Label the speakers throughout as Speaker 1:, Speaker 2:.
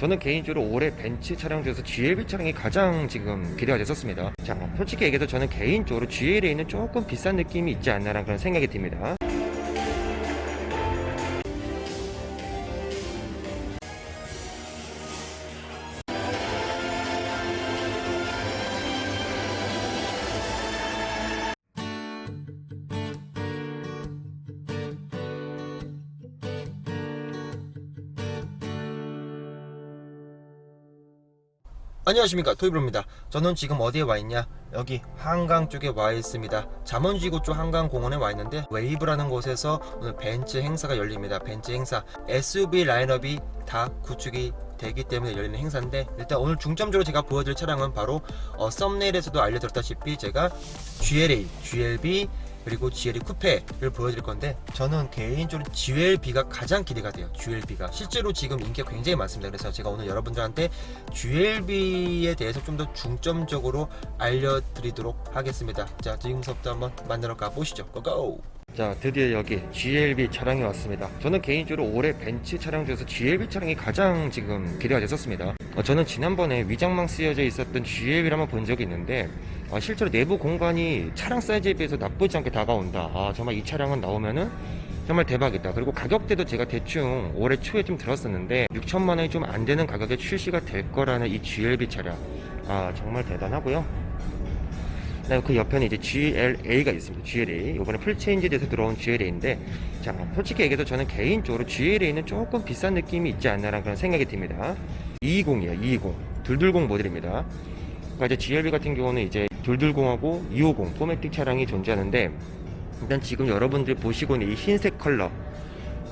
Speaker 1: 저는 개인적으로 올해 벤츠 차량 중에서 GLB 차량이 가장 지금 기대가 됐었습니다. 자, 솔직히 얘기해서 저는 개인적으로 GLA는 조금 비싼 느낌이 있지 않나라는 그런 생각이 듭니다. 안녕하십니까. 토이브로입니다. 저는 지금 어디에 와 있냐? 여기 한강 쪽에 와 있습니다. 잠원지구 쪽 한강공원에 와 있는데 웨이브라는 곳에서 오늘 벤츠 행사가 열립니다. 벤츠 행사. SUV 라인업이 다 구축이 되기 때문에 열리는 행사인데 일단 오늘 중점적으로 제가 보여드릴 차량은 바로 어, 썸네일에서도 알려드렸다시피 제가 GLA, GLB 그리고 GLE 쿠페를 보여드릴 건데 저는 개인적으로 GLB가 가장 기대가 돼요 GLB가. 실제로 지금 인기가 굉장히 많습니다. 그래서 제가 오늘 여러분들한테 GLB에 대해서 좀 더 중점적으로 알려드리도록 하겠습니다. 자 지금부터 한번 만나러 가보시죠. 고고 자 드디어 여기 GLB 차량이 왔습니다. 저는 개인적으로 올해 벤츠 차량 중에서 GLB 차량이 가장 지금 기대가 됐었습니다. 어, 저는 지난번에 위장망 쓰여져 있었던 GLB를 한번 본 적이 있는데 아, 실제로 내부 공간이 차량 사이즈에 비해서 나쁘지 않게 다가온다 아 정말 이 차량은 나오면은 정말 대박이다. 그리고 가격대도 제가 대충 올해 초에 좀 들었었는데 6천만 원이 좀 안 되는 가격에 출시가 될 거라는 이 GLB 차량. 아 정말 대단하고요. 그다음에 그 옆에는 이제 GLA가 있습니다. GLA. 이번에 풀체인지돼서 들어온 GLA인데, 자, 솔직히 얘기해서 저는 개인적으로 GLA는 조금 비싼 느낌이 있지 않나라는 그런 생각이 듭니다. 220이에요, 220. 둘둘공 모델입니다. 그러니까 이제 GLB 같은 경우는 이제 둘둘공하고 250 포매틱 차량이 존재하는데, 일단 지금 여러분들이 보시고 있는 이 흰색 컬러,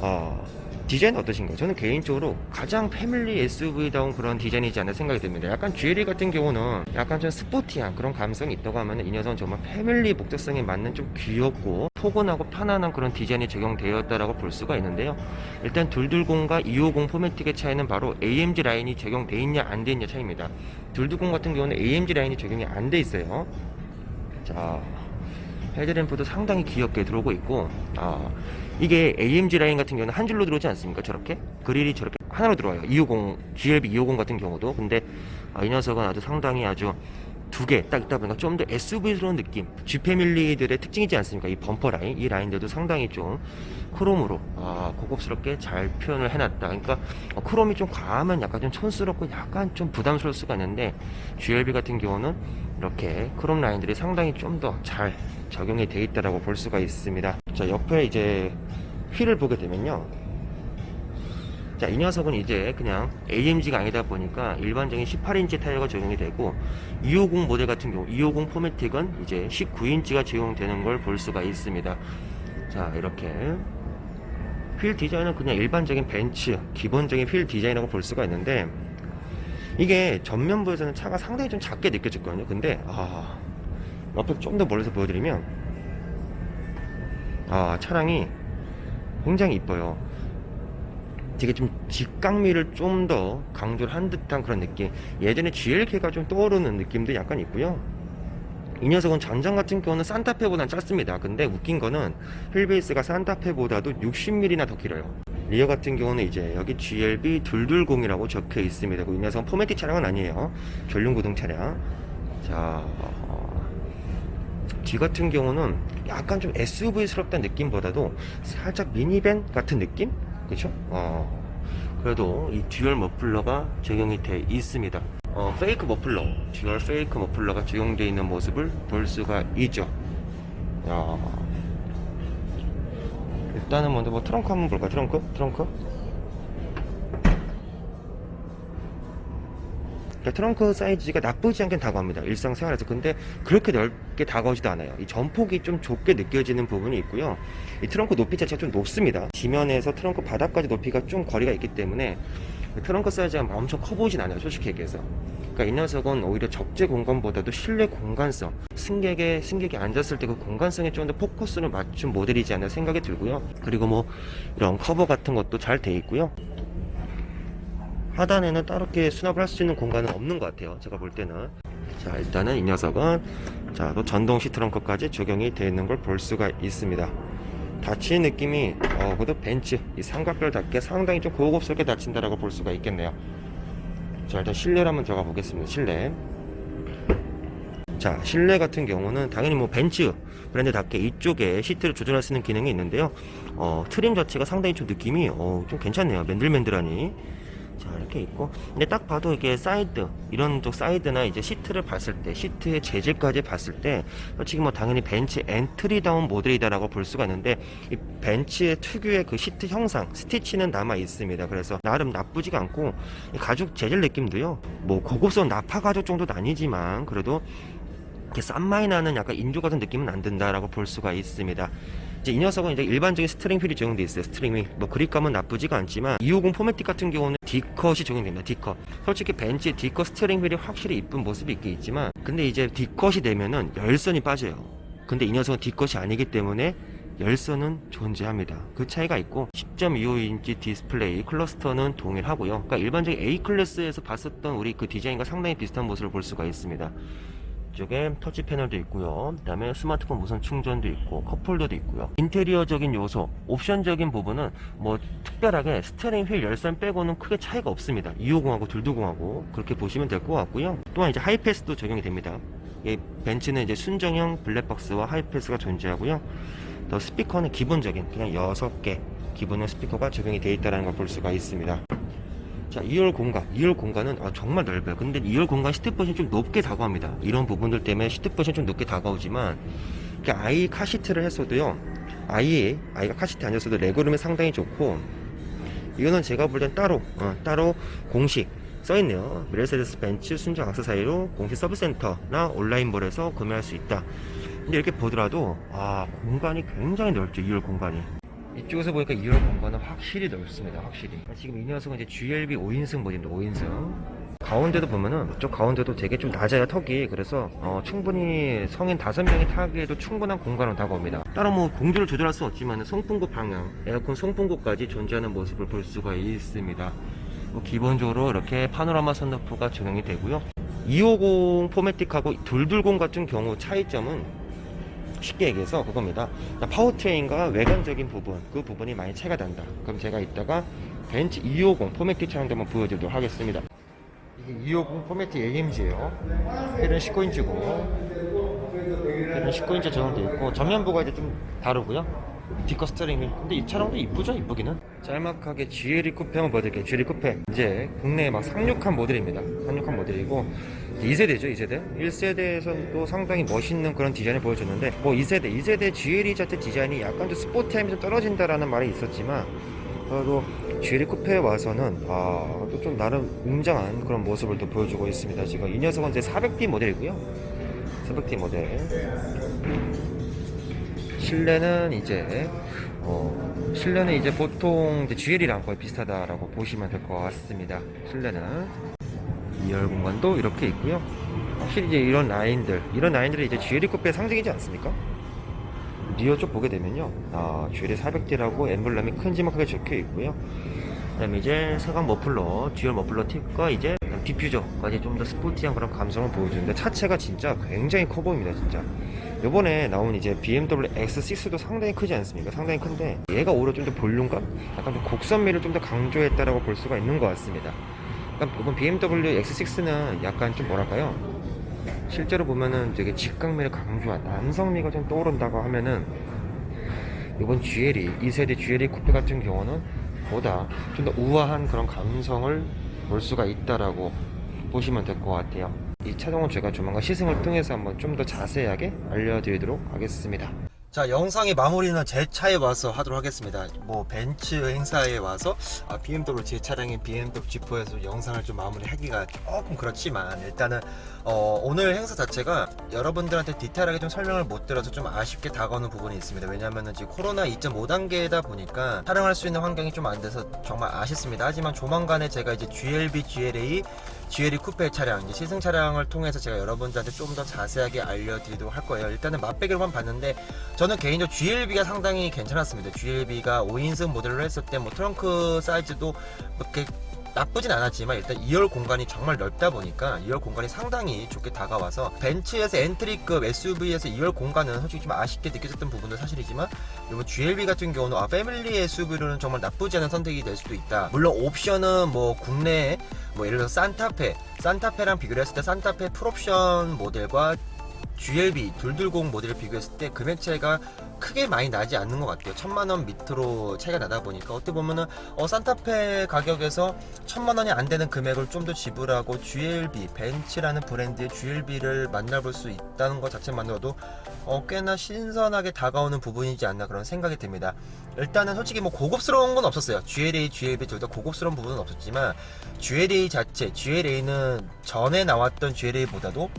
Speaker 1: 어, 디자인 어떠신가요? 저는 개인적으로 가장 패밀리 SUV다운 그런 디자인이지 않나 생각이 듭니다. 약간 GLE 같은 경우는 약간 좀 스포티한 그런 감성이 있다고 하면 이 녀석은 정말 패밀리 목적성에 맞는 좀 귀엽고 포근하고 편안한 그런 디자인이 적용되었다라고 볼 수가 있는데요. 일단 둘둘공과 250 포매틱의 차이는 바로 AMG 라인이 적용돼 있냐 안 돼 있냐 차이입니다. 둘둘공 같은 경우는 AMG 라인이 적용이 안 돼 있어요. 자, 헤드램프도 상당히 귀엽게 들어오고 있고 아, 이게 AMG 라인 같은 경우는 한 줄로 들어오지 않습니까? 저렇게 그릴이 저렇게 하나로 들어와요. 250 GLB 250 같은 경우도 근데 아, 이 녀석은 아주 상당히 아주 두 개 딱 있다 보니까 좀 더 SUV스러운 느낌 G 패밀리들의 특징이지 않습니까? 이 범퍼 라인 이 라인들도 상당히 좀 크롬으로 아, 고급스럽게 잘 표현을 해놨다. 그러니까 어, 크롬이 좀 과하면 약간 좀 촌스럽고 약간 좀 부담스러울 수가 있는데 GLB 같은 경우는 이렇게 크롬 라인들이 상당히 좀 더 잘 적용이 돼 있다라고 볼 수가 있습니다. 자 옆에 이제 휠을 보게 되면요. 자, 이 녀석은 이제 그냥 AMG가 아니다 보니까 일반적인 18인치 타이어가 적용이 되고 250 모델 같은 경우 250 포매틱은 이제 19인치가 적용되는 걸 볼 수가 있습니다. 자, 이렇게 휠 디자인은 그냥 일반적인 벤츠 기본적인 휠 디자인이라고 볼 수가 있는데 이게 전면부에서는 차가 상당히 좀 작게 느껴졌거든요. 근데 아, 옆에 좀 더 멀리서 보여드리면 아, 차량이 굉장히 이뻐요. 되게 좀 직강미를 좀 더 강조를 한 듯한 그런 느낌. 예전에 GLK가 좀 떠오르는 느낌도 약간 있고요. 이 녀석은 전장 같은 경우는 산타페보다는 짧습니다. 근데 웃긴 거는 휠베이스가 산타페보다도 60mm나 더 길어요. 리어 같은 경우는 이제 여기 GLB 220이라고 적혀 있습니다. 이 녀석은 포매틱 차량은 아니에요. 전륜구동 차량. 자, 어, 뒤 같은 경우는 약간 좀 SUV스럽다는 느낌보다도 살짝 미니밴 같은 느낌? 그쵸? 어, 그래도 이 듀얼 머플러가 적용이 돼 있습니다. 어, 페이크 머플러, 듀얼 페이크 머플러가 적용되어 있는 모습을 볼 수가 있죠. 야. 일단은 먼저 뭐 트렁크 한번 볼까? 트렁크? 트렁크? 그러니까 트렁크 사이즈가 나쁘지 않게 다가옵니다. 일상생활에서. 근데 그렇게 넓게 다가오지도 않아요. 이 전폭이 좀 좁게 느껴지는 부분이 있고요. 이 트렁크 높이 자체가 좀 높습니다. 지면에서 트렁크 바닥까지 높이가 좀 거리가 있기 때문에 트렁크 사이즈가 엄청 커 보이진 않아요. 솔직히 얘기해서. 그러니까 이 녀석은 오히려 적재 공간보다도 실내 공간성, 승객의 승객이 앉았을 때 그 공간성에 좀 더 포커스를 맞춘 모델이지 않나 생각이 들고요. 그리고 뭐 이런 커버 같은 것도 잘 돼 있고요. 하단에는 따롭게 수납을 할 수 있는 공간은 없는 것 같아요. 제가 볼 때는. 자, 일단은 이 녀석은 자, 또 전동 시트렁크까지 적용이 되어 있는 걸 볼 수가 있습니다. 닫히는 느낌이 어, 그래도 벤츠 이 삼각별답게 상당히 좀 고급스럽게 닫힌다라고 볼 수가 있겠네요. 자 일단 실내로 한번 들어가 보겠습니다 실내 자 실내 같은 경우는 당연히 뭐 벤츠 브랜드답게 이쪽에 시트를 조절할 수 있는 기능이 있는데요 어, 트림 자체가 상당히 좀 느낌이 어, 좀 괜찮네요 맨들맨들하니 자 이렇게 있고 근데 딱 봐도 이게 사이드 이런 쪽 사이드나 이제 시트를 봤을 때 시트의 재질까지 봤을 때 지금 뭐 당연히 벤츠 엔트리다운 모델이다라고 볼 수가 있는데 이 벤츠의 특유의 그 시트 형상 스티치는 남아 있습니다 그래서 나름 나쁘지가 않고 이 가죽 재질 느낌도요 뭐 고급스러운 나파 가죽 정도는 아니지만 그래도 이렇게 싼 마이 나는 약간 인조 같은 느낌은 안 든다라고 볼 수가 있습니다. 이제 이 녀석은 이제 일반적인 스트링 휠이 적용돼 있어요. 스트링 휠. 뭐 그립감은 나쁘지가 않지만 250 포매틱 같은 경우는 D컷이 적용됩니다. D컷. 솔직히 벤츠의 D컷 스트링 휠이 확실히 이쁜 모습이 있긴 있지만 근데 이제 D컷이 되면은 열선이 빠져요. 근데 이 녀석은 D컷이 아니기 때문에 열선은 존재합니다. 그 차이가 있고 10.25인치 디스플레이 클러스터는 동일하고요. 그러니까 일반적인 A 클래스에서 봤었던 우리 그 디자인과 상당히 비슷한 모습을 볼 수가 있습니다. 이쪽에 터치 패널도 있고요. 그다음에 스마트폰 무선 충전도 있고 컵홀더도 있고요. 인테리어적인 요소, 옵션적인 부분은 뭐 특별하게 스티어링 휠 열선 빼고는 크게 차이가 없습니다. 250하고 220하고 그렇게 보시면 될 것 같고요. 또한 이제 하이패스도 적용이 됩니다. 이 벤츠는 이제 순정형 블랙박스와 하이패스가 존재하고요. 더 스피커는 기본적인 그냥 6개 기본의 스피커가 적용이 되어 있다는 걸 볼 수가 있습니다. 자, 2열 공간. 2열 공간은 아, 정말 넓어요. 근데 2열 공간 시트버신이 좀 높게 다가옵니다. 이런 부분들 때문에 시트버신이 좀 높게 다가오지만, 이렇게 아이 카시트를 했어도요, 아이, 아이가 카시트에 앉았어도 레그룸이 상당히 좋고, 이거는 제가 볼 땐 따로, 어, 따로 공식 써있네요. 메르세데스 벤츠 순정 악세사리로 공식 서비스센터나 온라인몰에서 구매할 수 있다. 근데 이렇게 보더라도, 아, 공간이 굉장히 넓죠. 2열 공간이. 이쪽에서 보니까 2열 공간은 확실히 넓습니다. 확실히. 지금 이 녀석은 이제 GLB 5인승 모델입니다. 5인승. 가운데도 보면은 저 가운데도 되게 좀 낮아요 턱이 그래서 어, 충분히 성인 5명이 타기에도 충분한 공간은 다가옵니다 따로 뭐 공조를 조절할 수 없지만 송풍구 방향 에어컨 송풍구까지 존재하는 모습을 볼 수가 있습니다 뭐 기본적으로 이렇게 파노라마 선루프가 적용이 되고요 250 포매틱하고 220 같은 경우 차이점은 쉽게 얘기해서 그겁니다. 파워트레인과 외관적인 부분, 그 부분이 많이 차이가 난다. 그럼 제가 이따가 벤츠 250 포매틱 차량도 한번 보여드리도록 하겠습니다. 이게 250 포매틱 AMG예요. 휠은 19인치고, 휠은 19인치 적용되어 있고, 전면부가 이제 좀 다르고요. 디커 스트링이 근데 이 차량도 이쁘죠 이쁘기는 짤막하게 GLE 쿠페 한번 보여드릴게요 GLE 쿠페 이제 국내에 막 상륙한 모델입니다 상륙한 모델이고 2세대죠 2세대. 1세대에서는 또 상당히 멋있는 그런 디자인을 보여줬는데 뭐 2세대 2세대 GLE 자체 디자인이 약간 좀 스포티함이 좀 떨어진다라는 말이 있었지만 그래도 GLE 쿠페에 와서는 아, 또 좀 나름 웅장한 그런 모습을 또 보여주고 있습니다. 지금 이 녀석은 이제 400D 모델이고요. 400D 모델. 실내는 이제 어, 실내는 이제 보통 이제 GL이랑 거의 비슷하다라고 보시면 될 것 같습니다. 실내는 2열 공간도 이렇게 있고요. 확실히 이제 이런 라인들, 이런 라인들이 이제 GLE 쿠페의 상징이지 않습니까? 리어 쪽 보게 되면요, 아, GLE 400D라고 엠블럼이 큰 지막하게 적혀 있고요. 그 다음에 이제 사각 머플러, 듀얼 머플러 팁과 이제 디퓨저까지 좀 더 스포티한 그런 감성을 보여주는데 차체가 진짜 굉장히 커 보입니다, 진짜. 요번에 나온 이제 BMW X6도 상당히 크지 않습니까? 상당히 큰데 얘가 오히려 좀 더 볼륨감? 약간 좀 곡선미를 좀 더 강조했다라고 볼 수가 있는 것 같습니다. 그러니까 이번 BMW X6는 약간 좀 뭐랄까요? 실제로 보면은 되게 직각미를 강조한 남성미가 좀 떠오른다고 하면은 이번 GLE 2세대 GLE 쿠페 같은 경우는 보다 좀 더 우아한 그런 감성을 볼 수가 있다라고 보시면 될 것 같아요. 이 차종은 제가 조만간 시승을 통해서 한번 좀 더 자세하게 알려드리도록 하겠습니다. 자 영상의 마무리는 제 차에 와서 하도록 하겠습니다. 뭐 벤츠 행사에 와서 아, BMW 제 차량인 BMW G4에서 영상을 좀 마무리하기가 조금 그렇지만 일단은 어, 오늘 행사 자체가 여러분들한테 디테일하게 좀 설명을 못 드려서 좀 아쉽게 다가오는 부분이 있습니다. 왜냐면은 지금 코로나 2.5단계다 보니까 촬영할 수 있는 환경이 좀 안 돼서 정말 아쉽습니다. 하지만 조만간에 제가 이제 GLB, GLA GLE 쿠페 차량, 이제 시승 차량을 통해서 제가 여러분들한테 좀더 자세하게 알려드리도록 할 거예요. 일단은 맛배기로만 봤는데 저는 개인적으로 GLB가 상당히 괜찮았습니다. GLB가 5인승 모델로 했을 때 뭐 트렁크 사이즈도 뭐 이렇게 나쁘진 않았지만 일단 2열 공간이 정말 넓다 보니까 2열 공간이 상당히 좋게 다가와서 벤츠에서 엔트리급 SUV에서 2열 공간은 솔직히 좀 아쉽게 느껴졌던 부분도 사실이지만 이번 GLB 같은 경우는 아 패밀리 SUV로는 정말 나쁘지 않은 선택이 될 수도 있다. 물론 옵션은 뭐 국내에 뭐 예를 들어서 산타페, 산타페랑 비교를 했을 때 산타페 풀옵션 모델과 GLB 둘둘공 모델을 비교했을 때 금액 차이가 크게 많이 나지 않는 것 같아요. 천만 원 밑으로 차이가 나다 보니까 어떻게 보면은 어 산타페 가격에서 천만 원이 안 되는 금액을 좀 더 지불하고 GLB 벤츠라는 브랜드의 GLB를 만나볼 수 있다는 것 자체만으로도 어 꽤나 신선하게 다가오는 부분이지 않나 그런 생각이 듭니다. 일단은 솔직히 뭐 고급스러운 건 없었어요. GLA, GLB 둘 다 고급스러운 부분은 없었지만 GLA 자체, GLA는 전에 나왔던 GLA보다도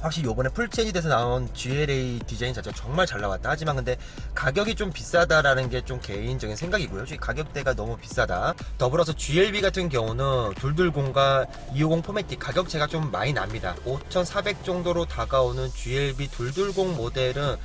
Speaker 1: 확실히 요번에 풀체인지 돼서 나온 GLA 디자인 자체가 정말 잘 나왔다. 하지만 근데 가격이 좀 비싸다라는 게 좀 개인적인 생각이고요. 가격대가 너무 비싸다. 더불어서 GLB 같은 경우는 둘둘공과 250 포매틱 가격 차가 좀 많이 납니다. 5,400 정도로 다가오는 GLB 둘둘공 모델은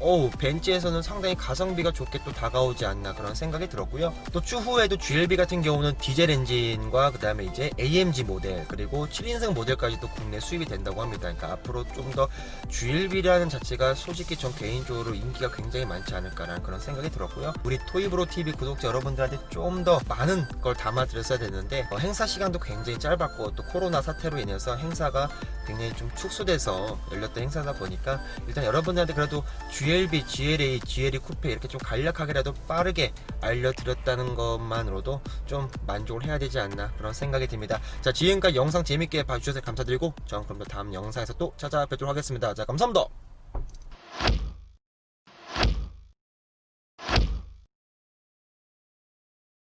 Speaker 1: 어우 벤츠에서는 상당히 가성비가 좋게 또 다가오지 않나 그런 생각이 들었고요. 또 추후에도 GLB 같은 경우는 디젤 엔진과 그 다음에 이제 AMG 모델 그리고 7인승 모델까지 또 국내 수입이 된다고 합니다. 그러니까 앞으로 좀더 GLB라는 자체가 솔직히 전 개인적으로 인기가 굉장히 많지 않을까라는 그런 생각이 들었고요. 우리 토이브로 TV 구독자 여러분들한테 좀 더 많은 걸 담아드렸어야 되는데 어, 행사 시간도 굉장히 짧았고 또 코로나 사태로 인해서 행사가 굉장히 좀 축소돼서 열렸던 행사다 보니까 일단 여러분들한테 그래도 GLB, GLA, GLE 쿠페 이렇게 좀 간략하게라도 빠르게 알려드렸다는 것만으로도 좀 만족을 해야 되지 않나 그런 생각이 듭니다. 자 지금까지 영상 재밌게 봐주셔서 감사드리고 저는 그럼 또 다음 영상에서 또 찾아뵙도록 하겠습니다. 자 감사합니다.